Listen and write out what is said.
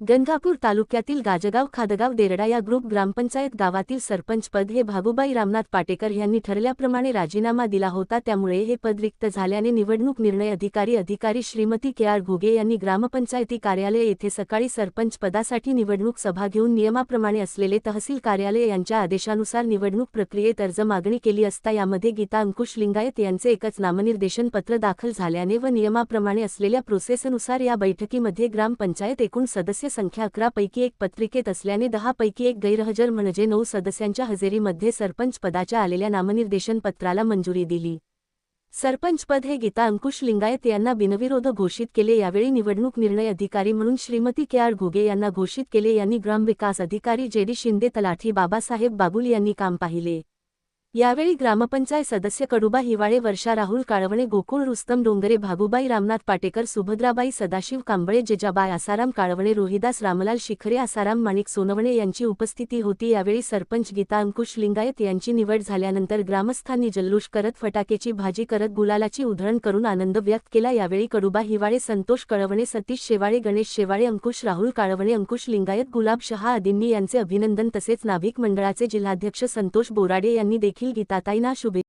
गंगापूर तालुक्यातील गाजगाव खादगाव देरडा या ग्रुप ग्रामपंचायत गावातील सरपंचपद हे भाबूबाई रामनाथ पाटेकर यांनी ठरल्याप्रमाणे राजीनामा दिला होता. त्यामुळे हे पद रिक्त झाल्याने निवडणूक निर्णय अधिकारी अधिकारी श्रीमती के आर घुगे यांनी ग्रामपंचायती कार्यालय येथे सकाळी सरपंच पदासाठी निवडणूक सभा घेऊन नियमाप्रमाणे असलेले तहसील कार्यालय यांच्या आदेशानुसार निवडणूक प्रक्रियेत अर्ज मागणी केली असता यामध्ये गीता अंकुश लिंगायत यांचे एकच नामनिर्देशन पत्र दाखल झाल्याने व नियमाप्रमाणे असलेल्या प्रोसेसनुसार या बैठकीमध्ये ग्रामपंचायत एकूण सदस्य संख्या अकरा पैकी एक पत्रिकेत असल्याने दहा पैकी एक गैरहजर म्हणजे नऊ सदस्यांच्या हजेरीमध्ये सरपंच पदाच्या आलेल्या नामनिर्देशन पत्राला मंजुरी दिली. सरपंचपद हे गीता अंकुश लिंगायत यांना बिनविरोध घोषित केले यावेळी निवडणूक निर्णय अधिकारी म्हणून श्रीमती के आर घुगे यांना घोषित केले यांनी ग्रामविकास अधिकारी जे डी शिंदे तलाठी बाबासाहेब बागुल यांनी काम पाहिले. यावेळी ग्रामपंचायत सदस्य कडुबा हिवाळे वर्षा राहुल काळवणे गोकुळ रुस्तम डोंगरे भागुबाई रामनाथ पाटेकर सुभद्राबाई सदाशिव कांबळे जेजाबाई आसाराम काळवणे रोहिदास रामलाल शिखरे आसाराम माणिक सोनवणे यांची उपस्थिती होती. यावेळी सरपंच गीता अंकुश लिंगायत यांची निवड झाल्यानंतर ग्रामस्थांनी जल्लोष करत फटाकेची भाजी करत गुलालाची उधळण करून आनंद व्यक्त केला. यावेळी कडुबा हिवाळे संतोष कळवणे सतीश शेवाळे गणेश शेवाळे अंकुश राहुल काळवणे अंकुश लिंगायत गुलाब शहा आदींनी यांचे अभिनंदन तसेच नाभिक मंडळाचे जिल्हाध्यक्ष संतोष बोराडे यांनी देखील गीताताईंना शुभे